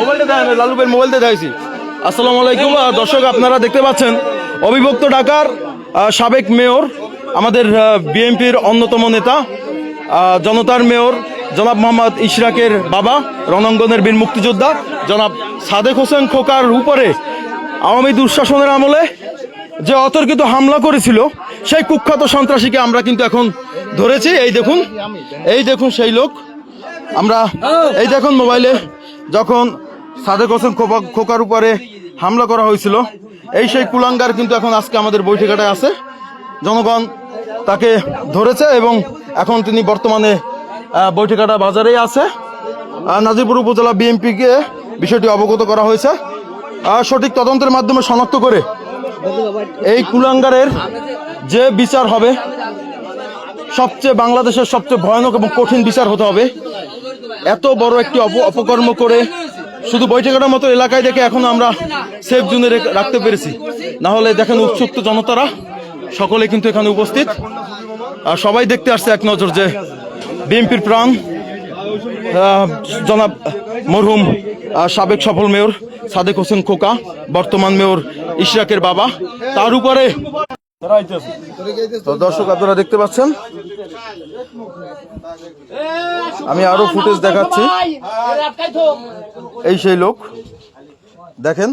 মোবাইলটা দেন লালু দেখাইছি। আসসালামু আলাইকুম। দর্শক, আপনারা দেখতে পাচ্ছেন, অবিভক্ত ঢাকার সাবেক মেয়র, আমাদের বিএনপির অন্যতম নেতা জনতার মেয়র, জনাব মোহাম্মদ ইশরাকের বাবা, রণাঙ্গনের বীর মুক্তিযোদ্ধা, জনাব সাদেক হোসেন খোকার উপরে আওয়ামী দুঃশাসনের আমলে যে অতর্কিত হামলা করেছিল, সেই কুখ্যাত সন্ত্রাসীকে আমরা কিন্তু এখন ধরেছি। এই দেখুন এই দেখুন সেই লোক। আমরা, এই দেখুন মোবাইলে যখন সাদেক হোসেন খোপা- খোকার উপরে হামলা করা হয়েছিল, এই সেই কুলাঙ্গার কিন্তু এখন আজকে আমাদের বৈঠকাটায় আছে। জনগণ তাকে ধরেছে এবং এখন তিনি বর্তমানে বৈঠকাটা বাজারেই আছে। নাজিরপুর উপজেলা বিএনপিকে বিষয়টি অবগত করা হয়েছে। সঠিক তদন্তের মাধ্যমে শনাক্ত করে এই কুলাঙ্গারের যে বিচার হবে, সবচেয়ে বাংলাদেশের সবচেয়ে ভয়ানক এবং কঠিন বিচার হতে হবে। এত বড় একটি অপ- অপকর্ম করে শুধু বৈঠকের মতো এলাকায় দেখে এখন আমরা সেফ জোনে রেখ- রাখতে পেরেছি। না হলে দেখেন উৎসুক্ত জনতারা। সকলে কিন্তু এখানে উপস্থিত। আর সবাই দেখতে আসছে এক নজর যে বিএনপির প্রাণ জনাব মরহুম সাবেক সফল মেয়র সাদেক হোসেন খোকা, বর্তমান মেয়র ইশরাকের বাবা। তার উপরে তো দর্শক আপনারা দেখতে পাচ্ছেন? আমি আরও ফুটেজ দেখাচ্ছি। এই সেই লোক। দেখেন।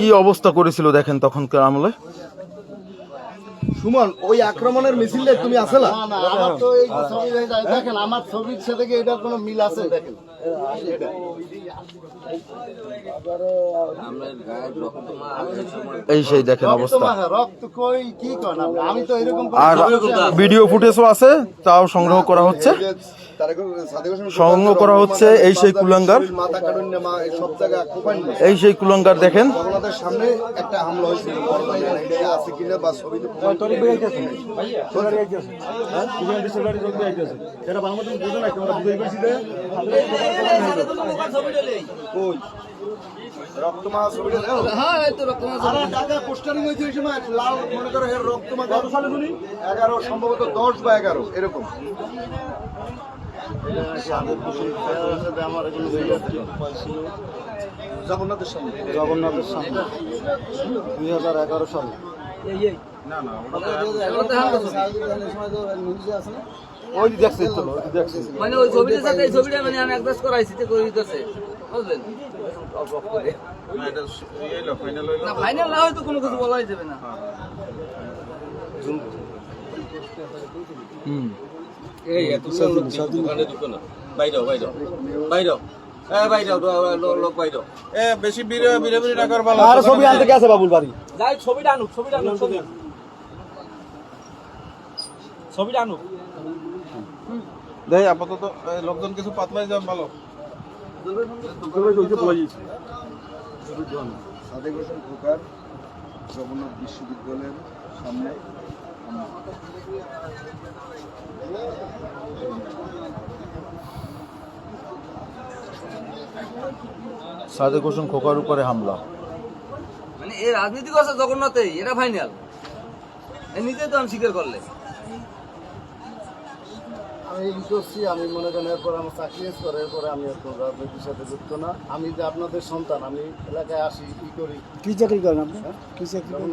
কি অবস্থা করেছিল দেখেন তখনকার আমলে? সুমন ওই আক্রমণের মিছিলে তুমি আসলা আমার তো এই ছবি দেখেন আমার ছবির সাথে এটার কোনো মিল আছে? দেখেন। এই সেই দেখেন অবস্থা আর। ভিডিও ফুটেজও আছে তাও সংগ্রহ করা হচ্ছে সংগ্রহ করা হচ্ছে এই সেই কুলাঙ্গার। এই সব জায়গায় এই সেই কুলাঙ্গার দেখেন। সামনে একটা হামলা হয়েছে। রক্তমা ছবিটা টাকা পোস্টারিং হয়েছে ওই সময় লাল মনে করো এর রক্তমা কত সালে শুনি এগারো সম্ভবত দশ বা এগারো এরকম আমার এখানে জগন্নাথের সামনে। জগন্নাথের সামনে। দুই হাজার এগারো সালে। ওই দেখছে তো দেখছে। মানে ওই ছবিটার সাথে এই ছবিটা মানে আমি অ্যাডজাস্ট করাইছি যে করে দিতেছে। বুঝলেন? না ফাইনাল না হয়তো কোনো কিছু বলাই যাবে না। এই এত দোকানে ঢুকো না। বাইরে বাইরে বাইরে এ বাইরে লোক এ বেশি বিরে বিরে বিরে না করবা আর ছবি আনতে গেছে বাবুল বাড়ি। যাই ছবিটা আনুক ছবিটা আনুক ছবি ছবিটা আনুক। দেখ আপাতত এ, লোকজন কিছু পাতলাই যান ভালো। সাদেক হোসেন খোকার জগন্নাথ বিশ্ববিদ্যালয়ের সামনে সাদেক হোসেন খোকার উপরে হামলা। মানে এই রাজনীতি করছে জগন্নাথে এটা ফাইনাল নিজে তো আমি স্বীকার করলে। আমি ই করছি আমি মনে করেন এরপর আমার চাকরি করে এরপরে আমি এখন রাজনীতির সাথে যুক্ত না। আমি যে আপনাদের সন্তান আমি এলাকায় আসি ই করি? কি চাকরি করেন আপনি? কি চাকরি করেন?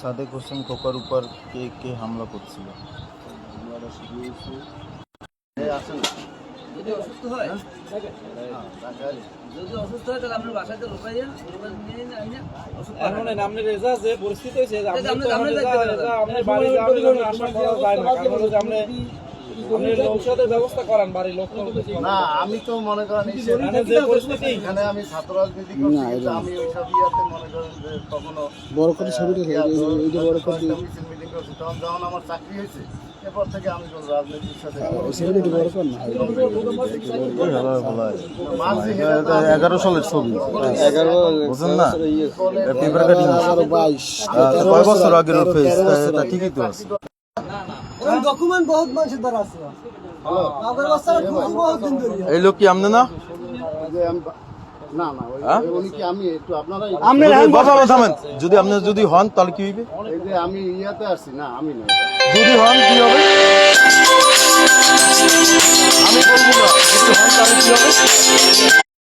সাদেক হোসেন খোকার উপর কে কে হামলা করছিল? যদি অসুস্থ হয় ঢাকায় যদি অসুস্থ হয় তাহলে আপনার বাসায় তো লোকাই যান লোকাই নিয়ে না আইনা। অসুস্থ এখন নামনের রেজা যে পরিস্থিতি হয়েছে আপনি আপনি আপনি বাড়ি যাওয়ার জন্য আশা করা যায় না। কারণ আপনি আপনি ব্যবস্থা করান বাড়ির লোক না আমি তো মনে করেন এই সে- মানে যে পরিস্থিতি এখানে আমি ছাত্র রাজনীতি করছি আমি ওইসব ইয়াতে মনে করেন যে কখনো বড় করে ছবিটা এই যে- বড় করে মিটিং করছি তখন যখন আমার চাকরি হয়েছে এরপর থেকে আমি কোনো রাজনীতির সাথে সিকিউরিটি বড় কর না মাঝি এগারো সালের ছবি। এগারো বুঝলেন না? পেপার কাটিং বাইশ কয় বছর আগের ঠিকই তো আছে। ডকুমেন্ট বহুত মানুষের দ্বারা আছে আমাদের বাচ্চারা খুঁজি বহুত দিন ধরে এই লোক কি আমনে না যে আমি বা- না না ওই- হ্যাঁ? উনি কি আমি একটু আপনারাই যদি আপনি যদি হন তাহলে কি হইবে আমি ইয়াতে আসছি না আমি না যদি হন কি হবে আমি বলব না যদি হন তাহলে কি হবে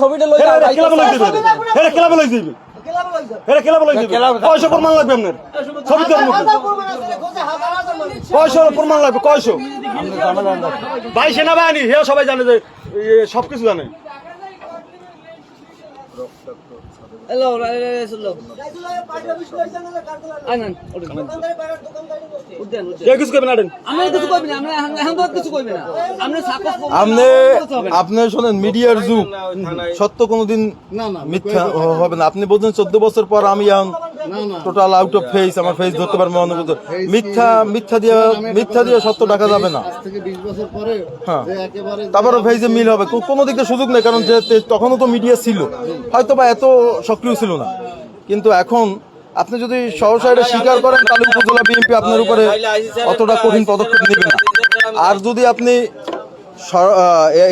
ছবিটা লই দিবে কয়শো প্রমাণ লাগবে আপনার? ছবি তো কয়শো প্রমাণ লাগবে কয়শো? ভাই সেনাবাহিনী হে সবাই জানে যে সব কিছু জানে। আপনি আপনি শোনেন মিডিয়ার যুগ। সত্য কোনোদিন না না মিথ্যা হবে না। আপনি বলছেন চোদ্দ বছর পর আমি এখন টোটাল আউট অফ ফেস আমার ফেস ধরতে পারব মনে করতে মিথ্যা মিথ্যা দিয়ে মিথ্যা দিয়ে সত্য ডাকা যাবে না। আজ থেকে বিশ বছর পরে হ্যাঁ। যে তারপরে ফেজে মিল হবে। কোনো দিকে সুযোগ নেই কারণ যে তখনও তো মিডিয়া ছিল। হয়তো বা এত সক্রিয় ছিল না। কিন্তু এখন আপনি যদি সহসা এটা স্বীকার করেন তাহলে উপজেলা বিএনপি আপনার উপরে অতটা কঠিন পদক্ষেপ নেবে না। আর যদি আপনি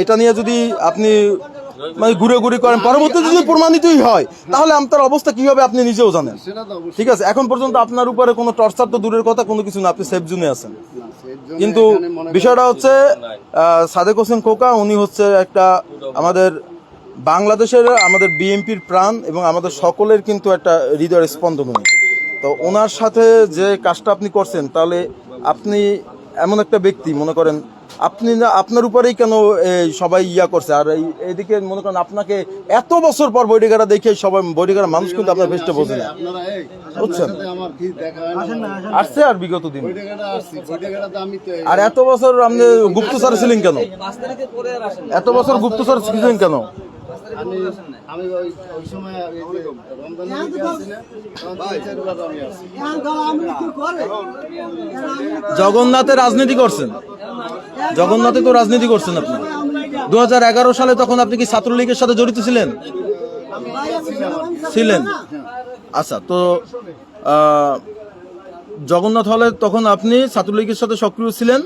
এটা নিয়ে যদি আপনি মানে ঘুরে ঘুরে করেন। পরবর্তীতে যদি প্রমাণিতই হয় তাহলে আপনার অবস্থা কি হবে আপনি নিজেও জানেন? ঠিক আছে এখন পর্যন্ত আপনার উপরে কোনো টর্চার তো দূরের কথা কোনো কিছু না আপনি সেফ জোনে আছেন। কিন্তু বিষয়টা হচ্ছে সাদেক হোসেন খোকা উনি হচ্ছে একটা আমাদের বাংলাদেশের আমাদের বিএনপির প্রাণ এবং আমাদের সকলের কিন্তু একটা হৃদয়ের স্পন্দন উনি তো ওনার সাথে যে কাজটা আপনি করছেন তাহলে আপনি এমন একটা ব্যক্তি মনে করেন আপনি না আপনার উপরেই কেন এই, সবাই ইয়া করছে? আর এই এদিকে মনে করেন আপনাকে এত বছর পর বৈডিগারা দেখে সবাই বৈডিগারা মানুষ কিন্তু আপনার বেস্টে বোঝে না? বুঝছেন? আসছে আর বিগত দিন। আর এত বছর আপনি গুপ্তচর ছিলেন কেন? এত বছর গুপ্তচর ছিলেন কেন? আমি ওই ওই সময় এই যে রমজান মাসে আসছি না তখন তিন চারবার আমি আসছি আমরা কি করে। জগন্নাথে রাজনীতি করছেন? জগন্নাথে তো রাজনীতি করছেন আপনি। দু হাজার এগারো সালে তখন আপনি কি ছাত্রলীগের সাথে জড়িত ছিলেন? ছিলেন। আচ্ছা তো জগন্নাথ হলে তখন আপনি ছাত্রলীগের সাথে সক্রিয় ছিলেন?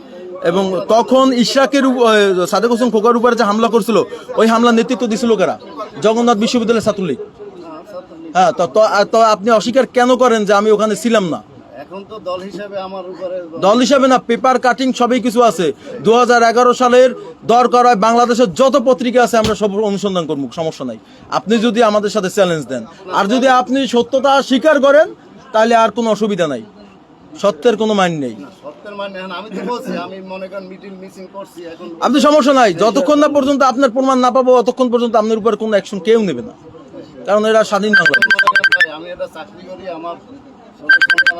এবং তখন আহ, সাদেক হোসেন খোকার উপরে যে হামলা করছিল ওই হামলার নেতৃত্ব দিছিল কারা? জগন্নাথ বিশ্ববিদ্যালয়ের ছাত্রলীগ। হ্যাঁ তো আপনি অস্বীকার কেন করেন যে আমি ওখানে ছিলাম না? দল হিসেবে না পেপার কাটিং সবই কিছু আছে। দু হাজার এগারো সালের দর করায় বাংলাদেশের যত পত্রিকা আছে আমরা সব অনুসন্ধান করব সমস্যা নাই। আপনি যদি আমাদের সাথে চ্যালেঞ্জ দেন। আর যদি আপনি সত্যতা স্বীকার করেন তাহলে আর কোনো অসুবিধা নাই। সত্যের কোনো মান নেই আপনি সমস্যা নাই। যতক্ষণ না পর্যন্ত আপনার প্রমাণ না পাবো ততক্ষণ পর্যন্ত আপনার উপর কোনো অ্যাকশন কেউ নেবে না। কারণ এরা স্বাধীন বাংলাদেশ। আমি এটা চাকরি করি আমার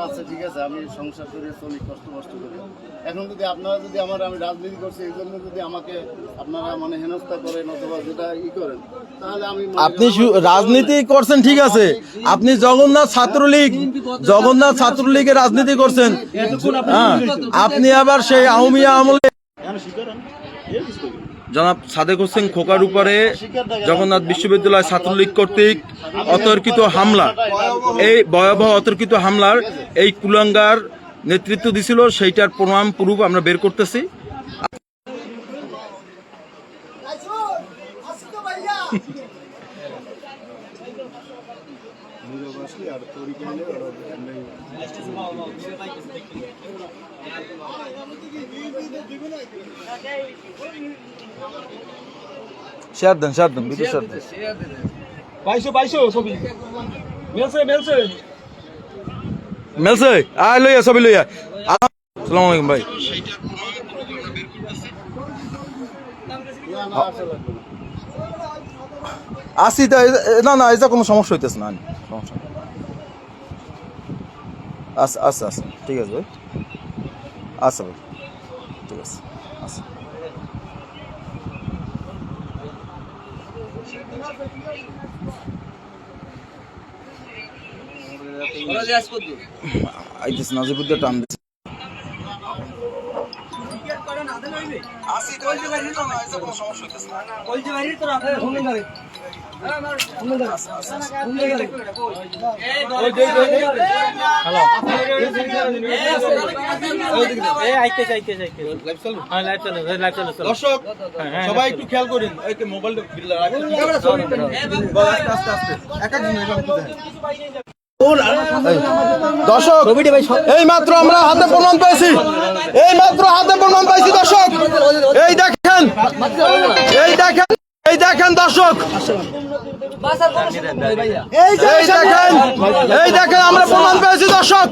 আছে ঠিক আছে আমি সংসার করে চলি কষ্ট কষ্ট করি। এখন যদি আপনারা যদি আমার আমি রাজনীতি করছি এই জন্য যদি আমাকে আপনারা মানে হেনস্থা করেন অথবা যেটা ই করেন তাহলে আমি আপনি রাজনীতি করছেন ঠিক আছে। আপনি জগন্নাথ ছাত্রলীগ জগন্নাথ ছাত্রলীগের রাজনীতি করছেন। হ্যাঁ আপনি আবার সেই আহমিয়া আমলে জনাব সাদেক হোসেন খোকার উপরে জগন্নাথ বিশ্ববিদ্যালয় ছাত্রলীগ কর্তৃক অতর্কিত হামলা। এই ভয়াবহ অতর্কিত হামলার এই কুলাঙ্গার নেতৃত্ব দিছিল, সেইটার প্রমাণ প্রুফ আমরা বের করতেছি। শেয়ার দেন শেয়ার দেন ভিডিও শেয়ার দেন। বাইশো বাইশো ছবি। মেলছে মেলছে। মেলছে? আয় লইয়া সবই লইয়া। আসসালামু আলাইকুম ভাই। আসি। তা এ- এ- না না এটা কোনো সমস্যা হইতেছে না সমস্যা আচ্ছা আচ্ছা আচ্ছা ঠিক আছে ভাই। আচ্ছা ভাই ঠিক আছে আচ্ছা। আইতেছে নাজিবুদ্দিন টান দিচ্ছে দর্শক সবাই একটু খেয়াল করেন মোবাইলটা আস্তে আস্তে এক দর্শক, এই মাত্র আমরা হাতে প্রণাম পেয়েছি। এই মাত্র হাতে প্রণাম পেয়েছি, দর্শক। এই দেখেন এই দেখেন এই দেখেন, দর্শক। এই দেখেন এই দেখেন, আমরা প্রমাণ পেয়েছি, দর্শক।